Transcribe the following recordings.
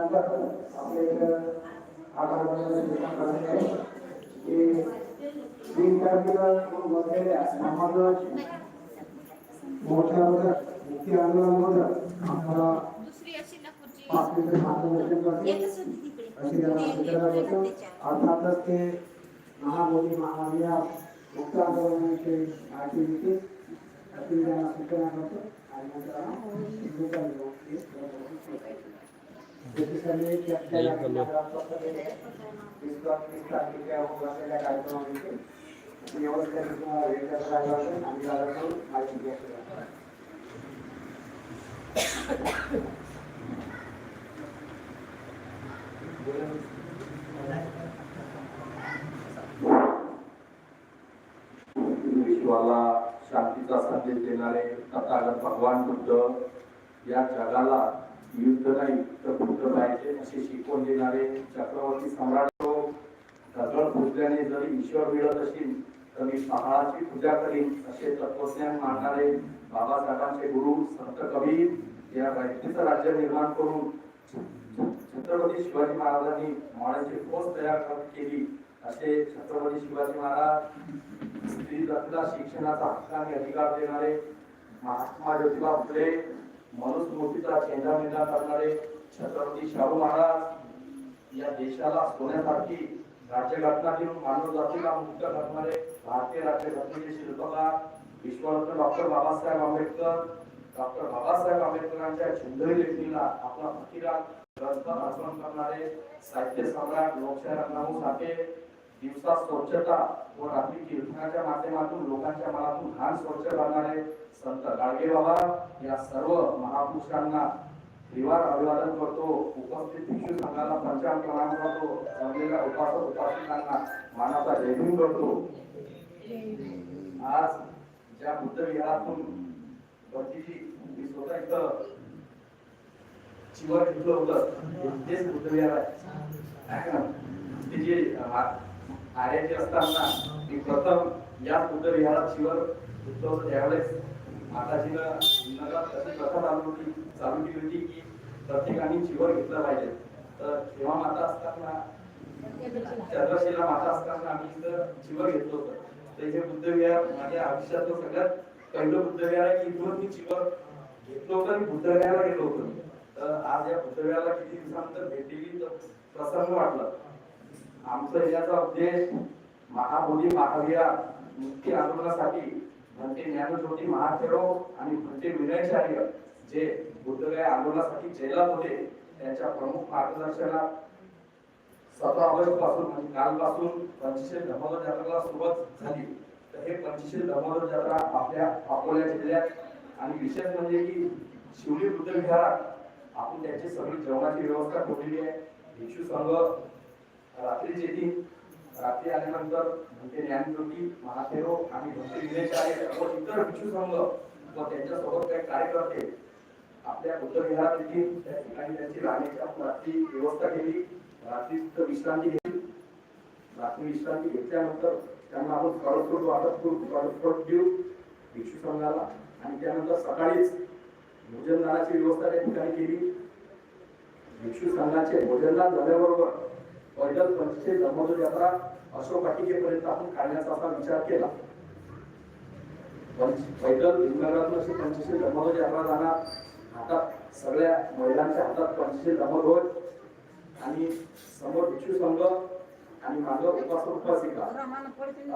नंतर आपल्या इथं आठ वर्षाचे आहे की तीन तारखेला बसलेल्या महाराज मोठ्या होत्या मुक्ती आंदोलन होतं आम्हाला पाच मिनिटं मार्गदर्शन करते अशी त्यांना विचारलं होतं अर्थातच ते महाबोधी महामान्य मुक्त आंदोलनाविषयी माहिती सूचना करतो आणि नंतर विश्वाला शांतीचा संदेश देणारे तथागत भगवान बुद्ध या जगाला युद्ध नाही तर बुद्ध पाहिजे असे शिकवण देणारे चक्रवर्ती सम्राट हो. दगड पुजल्याने जरी ईश्वर मिळत असेल तर मी पहाडाची पूजा करीन असे तत्वज्ञान मानणारे बाबासाहेबांचे गुरु संत कबीर या राज्याचं राज्य निर्माण करून छत्रपती शिवाजी महाराजांनी माण्याची फौज तयार केली. असे छत्रपती शिवाजी महाराज स्त्री जातीला शिक्षणाचा हक्क आणि अधिकार देणारे महात्मा ज्योतिबा फुले मनुस्मृतीचा चेंडामेंढा करणारे छत्रपती शाहू महाराज या देशाला सोन्यासारखी राज्यघटना देऊन मानव जातीला मुक्त करणारे भारतीय राज्यघटनेचे शिल्पकार विश्वरत्न डॉक्टर बाबासाहेब आंबेडकर डॉक्टर बाबासाहेब आंबेडकरांच्या झुंजळी लेखणीला आपला फकीरा ग्रंथ अर्पण करणारे साहित्य सम्राट लोकशाही रत्नाभाऊ साठे दिवसा स्वच्छता व रात्री कीर्तनाच्या माध्यमातून लोकांच्या मनातून घाण स्वच्छ करणारे संत गाडगे बाबा या सर्व महापुरुषांना त्रिवार अभिवादन करतो. उपस्थित भिक्षू संघाला पंचांग प्रणाम करतो. जमलेल्या उपासक उपासिकांना मानाचा जयभीम करतो. आज ज्या बुद्ध विहारातून भरतीची मी स्वतः इथं चिवर घेतलं होतं. तेच बुद्ध विहार आहे ना? ते जे आर्याचे असताना मी प्रथम या बुद्ध विहारात शिवर घेतलं त्यावेळेस माताजीनं नगरात प्रथा चालू होती चालू केली होती की प्रत्येकाने शिवर घेतलं पाहिजे. तर तेव्हा माता असताना चंद्रशिला माता असताना आम्ही इथं शिवर घेतलं होतं. तर हे बुद्धविहार माझ्या आयुष्यातलं सगळ्यात पहिलं बुद्धविहार आहे की इथून मी शिवर घेतलं होतं आणि बुद्धविहाराला गेलो होतो. तर आज या बुद्धविहाराला किती दिवसानंतर भेट दिली तर प्रसन्न वाटलं. आमचा येण्याचा उद्देश महाबोधी महाविहार मुक्ती आंदोलनासाठी भंते ज्ञानज्योती महाथेरो आणि भंते विनयचार्य जे बुद्धगया आंदोलनासाठी जेलात होते त्यांच्या प्रमुख मार्गदर्शनात सतरा ऑगस्टपासून म्हणजे कालपासून पंचशील धर्मोदर जत्राला सुरुवात झाली. तर हे पंचशील धर्मोदर जत्रा आपल्या अकोला जिल्ह्यात आणि विशेष म्हणजे की शिवली बुद्ध विहारात आपण त्याची सगळी जेवणाची व्यवस्था ठेवलेली आहे. भिक्षू संघ रात्रीच येतील रात्री आल्यानंतर भंते ज्ञानज्योती महाथेरो आणि भंते विनयचार्य व इतर भिक्षू संघ व त्यांच्यासोबत काही कार्यकर्ते आपल्या उत्तर विहारात त्या ठिकाणी त्यांची राहण्याची रात्री व्यवस्था केली. रात्री विश्रांती घेतली. रात्री विश्रांती घेतल्यानंतर त्यांना आपण कडकफोट वाटप करू कडकफोट देऊ भिक्षू संघाला. आणि त्यानंतर सकाळीच भोजनदानाची व्यवस्था त्या ठिकाणी केली. भिक्षू संघाचे भोजनदान झाल्याबरोबर पैदल ते धर्मोदर यात्रा अशोक वाटिकेपर्यंत आपण काढण्याचा असा विचार केला. पैदल हिंगणघाटातून अशी पंचशील धर्मोदर यात्रा जाणार. हातात सगळ्या महिलांच्या हातात पंचशील धर्मध्वज आणि समोर भिक्षू संघ आणि मागं उपास उपासिका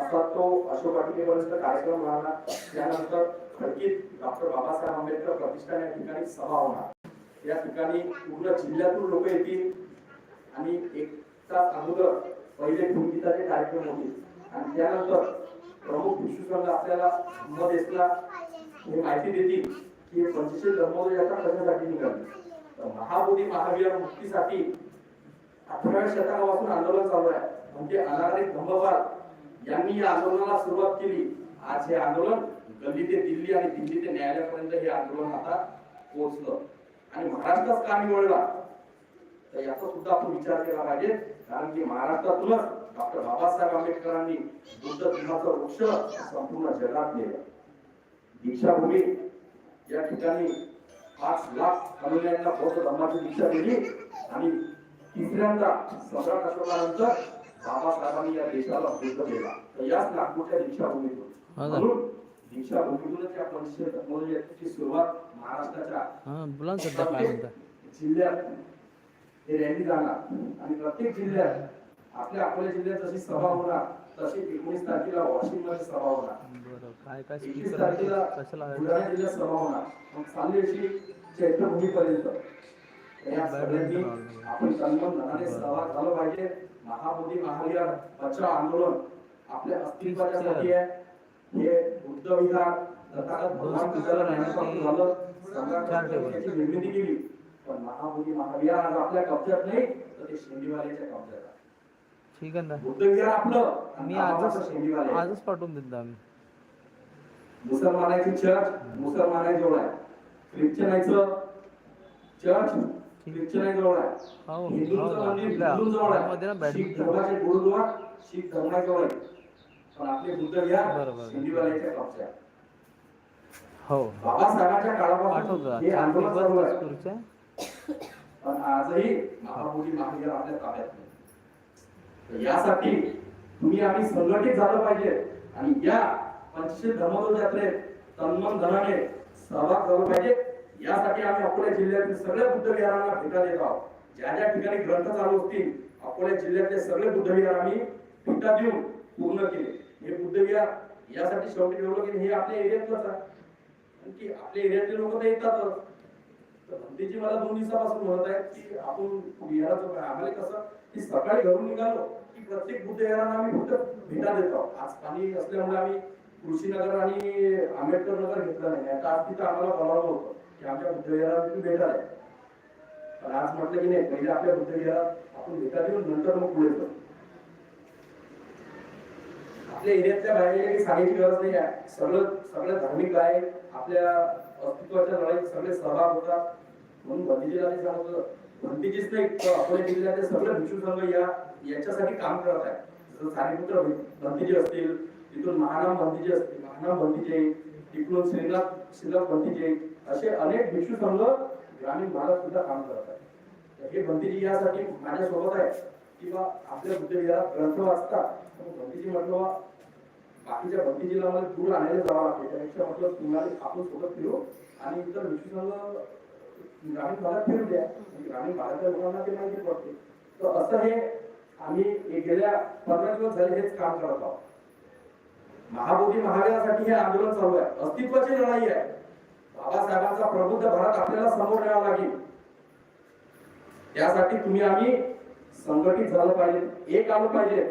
असा तो अशोक वाटिकेपर्यंत कार्यक्रम राहणार. त्यानंतर खडकीत डॉक्टर बाबासाहेब आंबेडकर प्रतिष्ठान या ठिकाणी सभा होणार. या ठिकाणी पूर्ण जिल्ह्यातून लोक येतील. आणि एक तास अगोदर पहिले भूमिगीताचे कार्यक्रम होते. आणि त्यानंतर प्रमुख भिक्षू आपल्याला मदेशला हे माहिती देतील की पंचशील धर्मोदय यात्रा कशासाठी निघाली? तर महाबोधी महावीर मुक्तीसाठी अठराव्या शतकापासून आंदोलन चालू आहे. म्हणजे अनागरिक धम्मपाल यांनी या आंदोलनाला सुरुवात केली. आज हे आंदोलन गल्ली ते दिल्ली आणि दिल्ली ते न्यायालयापर्यंत हे आंदोलन आता पोहोचलं. आणि महाराष्ट्रात का निवडला? तर याचा सुद्धा आपण विचार केला पाहिजे. कारण की महाराष्ट्रातूनच डॉक्टर बाबासाहेब आंबेडकरांनी बुद्ध धर्माचा वृक्ष संपूर्ण जगात नेलं. दीक्षाभूमी या ठिकाणी पाच लाख अनुयायांना बौद्ध धर्माची दीक्षा दिली आणि तिसऱ्यांदा सम्राट अशोकानंतर बाबासाहेबांनी या देशाला बुद्ध केला. तर याच नागपूरच्या दीक्षाभूमीतून? म्हणून दीक्षाभूमीतूनच या पंचशील धर्मोदयाची सुरुवात महाराष्ट्राच्या जिल्ह्यात हे रॅली जाणार. आणि प्रत्येक जिल्ह्यात आपल्या अकोला जिल्ह्यात जशी सभा होणार तशी एकोणीस तारखेला वाशिममध्ये सभा होणार. एकवीस तारखेला? बुलढाणा जिल्ह्यात सभा होणार. मग चालली अशी या सगळ्यांनी आपण तन्मन धनाने सहभाग झालं पाहिजे. महाबोधी महाविहार बचाव आंदोलन आपल्या अस्तित्वासाठी आहे. हे बुद्ध विहार तथागत भगवान बुद्धाला ज्ञानप्राप्त झालं. सम्राट. त्याची निर्मिती केली. पण महाविहार आज आपल्या कब्जात नाही तर ते शेंडीवाल्याच्या कब्जात आहे. ठीक आहे ना. बुद्ध विहार आपलं. मी आजच शेंडीवाले आहे. आजच पाठवून देतो आम्ही. मुसलमानाची चर्च मुसलमानाजवळ आहे. ख्रिश्चनाचं चर्च ख्रिश्चनाजवळ आहे. हो हो हिंदूंचं. मंदिर हिंदूंजवळमध्ये ना आहे शीख धर्माचे गुरुद्वार शीख धर्माजवळ आहे. पण आपले बुद्ध विहार बरोबर. हिंदीवाल्याच्या कब्जा आहे. हो. बाबासाहेबांच्या काळापासून हे आंदोलन चालू आहे. पण आजही महाबोधी महावीर आपल्या ताब्यात नाही तर यासाठी तुम्ही आम्ही संघटित झालं पाहिजे. आणि या पंचशील धर्मोदय यात्रेत तन्मन धनाने सहभाग झाला पाहिजे. यासाठी आम्ही अकोला जिल्ह्यातील सगळ्या बुद्धविहारांना भेटा देत आहोत. ज्या ज्या ठिकाणी ग्रंथ चालू असतील अकोला जिल्ह्यातले सगळे बुद्धविहार आम्ही भेटा देऊन पूर्ण केले. हे बुद्धविहार यासाठी शेवटी ठेवलं की हे आपल्या एरियातलंच आहे. आणि की आपल्या एरियातले लोक तर येतातच. तर भंतेजी मला दोन दिवसापासून म्हणत आहेत की आपण विहाराचं काय आम्हाला कसं की सकाळी घरून निघालो की प्रत्येक बुद्ध आम्ही फक्त भेटा देतो. आज पाणी असल्यामुळे आम्ही कृषीनगर आणि आंबेडकर नगर घेतलं नाही. आता आज तिथं आम्हाला बोलावलं होतं की आमच्या बुद्धविहारात तुम्ही भेटा द्या पण आज म्हटलं की नाही पहिले आपल्या बुद्धविहारात आपण भेटा देऊन नंतर मग पुढे जाऊ. आपल्या एरियातल्या बाहेर काही सांगायची गरज नाही आहे. सगळं सगळं धार्मिक आहे. आपल्या अस्तित्वाच्या लढाईत सगळे सहभाग होतात. म्हणून भंतीजीला ते सांगतो भंतीजीच नाही तर अकोला जिल्ह्यातले सगळे भिक्षू संघ या याच्यासाठी काम करत आहे. जसं सारेपुत्र भंतीजी असतील तिथून महानाम भंतीजी असतील महानाम भंतीजी तिकडून श्रीनाथ श्रीनाथ भंतीजी असे अनेक भिक्षू संघ ग्रामीण भागात सुद्धा काम करत आहे तर हे भंतीजी यासाठी माझ्यासोबत आहे किंवा आपल्या बुद्ध ग्रंथ वाचतात. भंतीजी म्हटलं बाकीच्या भंतीजीला जिल्ह्यामध्ये दूर आणायला जावं लागते त्यापेक्षा म्हटलं तुम्हाला आपण सोबत फिरू आणि इतर भिक्षू ग्रामीण भागात फिरू द्या. ग्रामीण भागातल्या लोकांना ते माहिती पडते. तर असं हे आम्ही गेल्या पंधरा दिवस झाले हेच काम करत आहोत. महाबोधी महावीरासाठी हे आंदोलन चालू आहे. अस्तित्वाची लढाई आहे. बाबासाहेबांचा प्रबुद्ध भारत आपल्याला समोर न्यावा लागेल. त्यासाठी तुम्ही आम्ही संघटित झालं पाहिजे. एक आलं पाहिजे.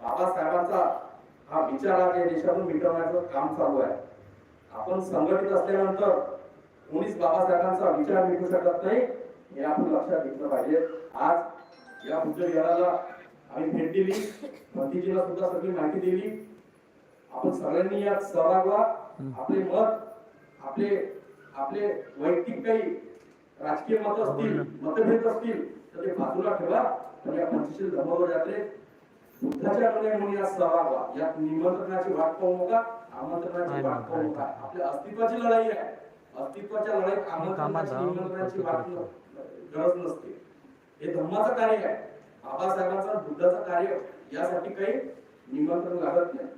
बाबासाहेबांचा हा विचार आज या देशातून मिटवण्याचं काम चालू आहे. आपण संघटित असल्यानंतर कोणीच बाबासाहेबांचा विचार मिटू शकत नाही हे आपण लक्षात घेतलं पाहिजे. आज या बुद्धविहाराला आम्ही भेट दिली. भंतीजीला सुद्धा सगळी माहिती दिली. आपण सगळ्यांनी यात सहभाग आपले मत आपले आपले वैयक्तिक काही राजकीय मत असतील मतभेद असतील तर ते बाजूला ठेवा. आणि या पंचशील धर्मवर यात्रेत बुद्धाच्या म्हणून यात सहभाग यात निमंत्रणाची वाट पाहू नका आमंत्रणाची वाट पाहू नका. आपल्या अस्तित्वाची लढाई आहे. अस्तित्वाच्या लढाईत आमंत्रणाची निमंत्रणाची वाट गरज नसते. हे धर्माचं कार्य आहे. बाबासाहेबांचं बुद्धाचं कार्य यासाठी काही निमंत्रण लागत नाही.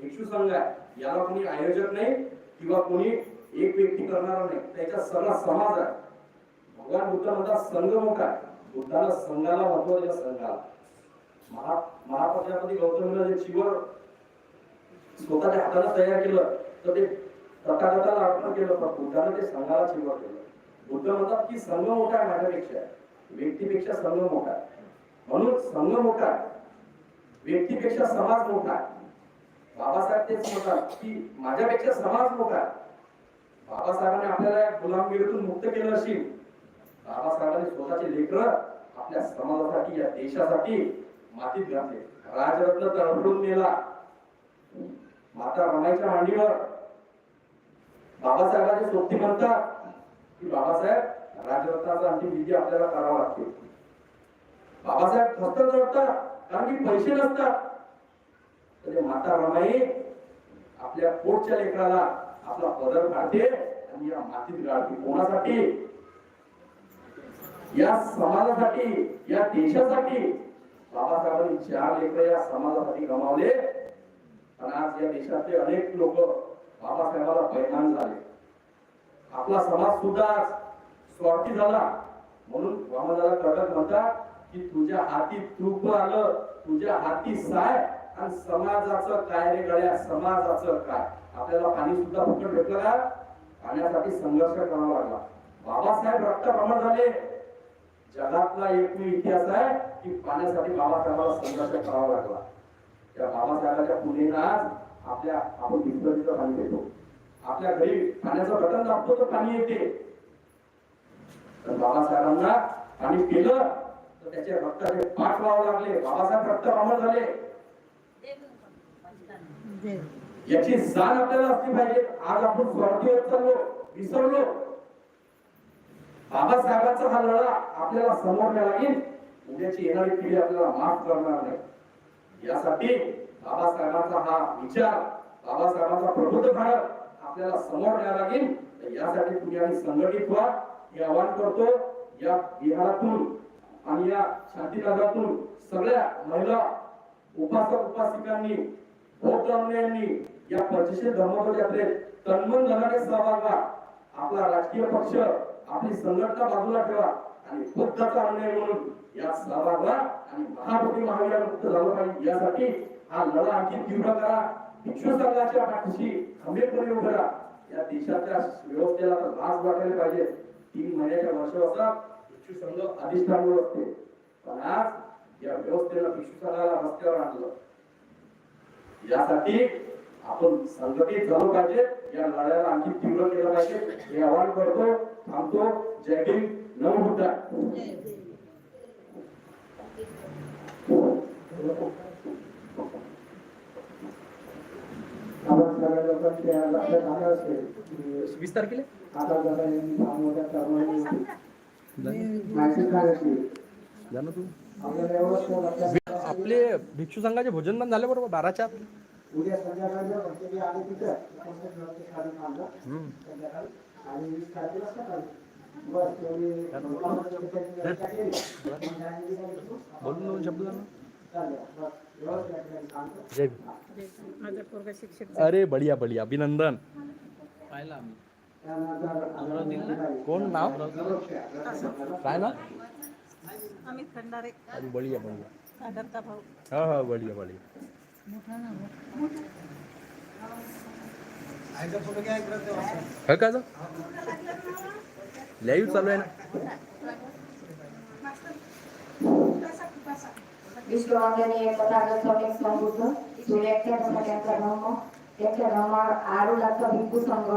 भिक्षू संघ आहे. याला कोणी आयोजक नाही किंवा कोणी एक व्यक्ती करणारा नाही. त्याचा सगळा समाज आहे. भगवान बुद्ध म्हणतात संघ मोठा आहे. बुद्धाला संघाला महत्त्व संघाला. महा महाप्रजापती गौतमीला जे चिवर स्वतःच्या हाताने तयार केलं तर ते तथागताला अर्पण केलं पण बुद्धाने ते संघाला चिवर केलं बुद्ध म्हणतात की संघ मोठा आहे माझ्यापेक्षा. व्यक्तीपेक्षा संघ मोठा आहे. म्हणून संघ मोठा आहे. व्यक्तीपेक्षा समाज मोठा आहे. बाबासाहेब तेच म्हणतात की माझ्यापेक्षा समाज मोठा आहे. बाबासाहेबांनी आपल्याला गुलामगिरीतून मुक्त केलं असेल. बाबासाहेबांनी स्वतःचे लेकर आपल्या समाजासाठी या देशासाठी मातीत घातले राजरत्न तळपडून नेला. माता रमाईच्या मांडीवर. बाबासाहेबांचे सोबती म्हणतात की बाबासाहेब राजरत्नाचा अंतिम विधी आपल्याला करावा लागते. बाबासाहेब फक्त जडतात कारण की पैसे नसतात. तरी माता रमाई आपल्या पोटच्या लेकराला आपला पदर काढते आणि या मातीत गाळते कोणासाठी? या समाजासाठी या देशासाठी बाबासाहेबांनी चार लेकर या समाजासाठी गमावले. आणि आज या देशातले अनेक लोक बाबासाहेबाला बैमान झाले. आपला समाज सुद्धा स्वार्थी झाला. म्हणून वामनाला कडक म्हणतात की तुझ्या हाती तूप आलं तुझ्या हाती साय आणि समाजाचं काय रे गळ्या समाजाचं काय? आपल्याला पाणी सुद्धा फुकट भेटलं का? पाण्यासाठी संघर्ष करावा लागला. बाबासाहेब रक्त प्रमाण झाले. जगातला एकमेव इतिहास आहे की पाण्यासाठी बाबासाहेबाला संघर्ष करावा लागला. त्या बाबासाहेबाच्या आज आपल्या आपण बिस्लरीचं पाणी घेतो आपल्या घरी पाण्याचं बटन दाबतो तर पाणी येते. तर बाबासाहेबांना पाणी पिलं तर त्याचे रक्ताचे पाठ व्हावं लागले. बाबासाहेब रक्त प्रमाण झाले. याची जाण आपल्याला असली पाहिजे. आज आपण स्वार्थी होत चाललो विसरलो. बाबासाहेबांचा हा लढा आपल्याला समोर न्यावा लागेल उद्याची येणारी पिढी आपल्याला माफ करणार नाही. यासाठी बाबासाहेबांचा हा विचार बाबासाहेबांचा प्रबुद्ध भारत आपल्याला समोर न्यावा लागेल. यासाठी तुम्ही आम्ही संघटित व्हा. हे आवाहन करतो. या विहारातून आणि या शांतीनगरातून सगळ्या महिला उपासक उपासिकांनी भोगलांनी या पंचशील धर्मपद यात्रेत तन्मन धनाने सहभाग आपला राजकीय पक्ष आपली संघटना बाजूला ठेवा. आणि बुद्धाचा अन्याय म्हणून या सहभाग आणि महापती महावीर मुक्त झालं पाहिजे. यासाठी हा लढा आणखी तीव्र करा. भिक्षू संघाच्या पाठीशी खंबीरपणे उभे राहा. या देशाच्या व्यवस्थेला तर लाच वाटायला पाहिजे. तीन महिन्याच्या वर्षावासात भिक्षू संघ अधिष्ठानवर असते. पण आज या व्यवस्थेला भिक्षू संघाला रस्त्यावर आणलं. यासाठी आपण संघटित झालो पाहिजे. या लढ्याला आणखी तीव्र केलं पाहिजे. हे आवाहन करतो. थांबतो. जय भीम. नम बुद्धा आपण सगळ्या लोकांच्या लक्षात आलं असेल की वीस तारखेला आता जरा यांनी फार मोठ्या प्रमाणात माहिती काढायची जा ना तू. आपल्याला एवढंच आपले भिक्षू संघाचे भोजन पण झाले बरोबर बाराच्या. उद्या संध्याकाळी आली तिथं. आणि सकाळी बस बोलून दोन शब्द ना. जय अरे बढिया बढिया. अभिनंदन. कोण नाव? काय ना अमित खंडारे. अरे बढिया बढिया. हा हा बढिया बढिया. हा का लाईव्ह चालू आहे ना. तथागत सूर्याख्या धर्म धर्मावर भिक्खू संघ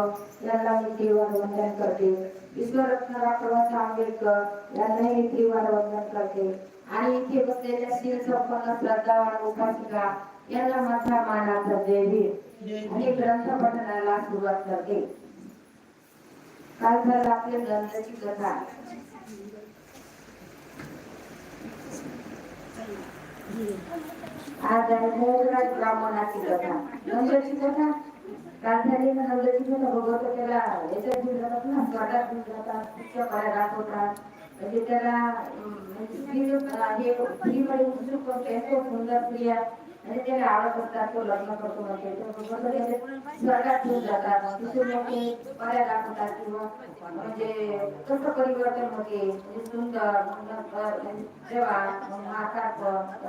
यांना मी तीव्र वंदन करते विश्वरत्न डॉक्टर आंबेडकर यांनाही मी तीव्र वंदन करते. आणि इथे बसलेल्या श्री संपन्न श्रद्धावान उपासिका यांना माझा मानाचा जय भीम. आणि ग्रंथ पठणाला सुरुवात करते. काल झालं आपल्या ग्रंथाची कथा? आज आहे मोहराज ब्राह्मणाची कथा. नंदची कथा? काल झाली ना नंदची कथा बघत त्याला. याच्यात घेऊन जातात ना स्वतः घेऊन जातात पुष्य पाया दाखवतात. म्हणजे त्याला अं, म्हणजे स्त्री अं, हे स्त्रीमध्ये उत्सुक असते तो सुंदर स्त्रिया आणि त्याला आवडत असतात तो लग्न करतो म्हणते. म्हणजे स्वर्गात घेऊन जातात तिथून मग ते पाया दाखवतात किंवा म्हणजे कसं परिवर्तन होते म्हणजे सुंदर जेव्हा मग